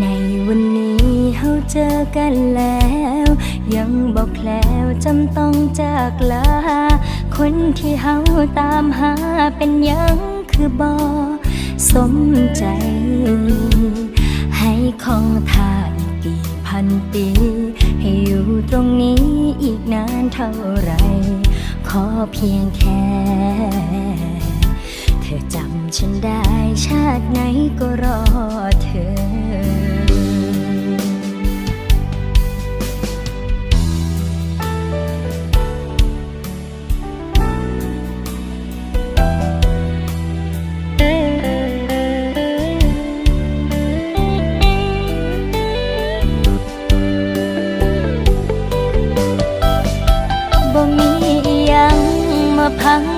ในวันนี้เฮาเจอกันแล้ว ยังบอกแคล้วจำต้องจากลา คนที่เฮาตามหาเป็นยังคือบอสมใจ ให้คงท่าอีกกี่พันปี ให้อยู่ตรงนี้อีกนานเท่าไร ขอเพียงแค่ เธอจำฉันได้ชาติไหนก็รอ 我怕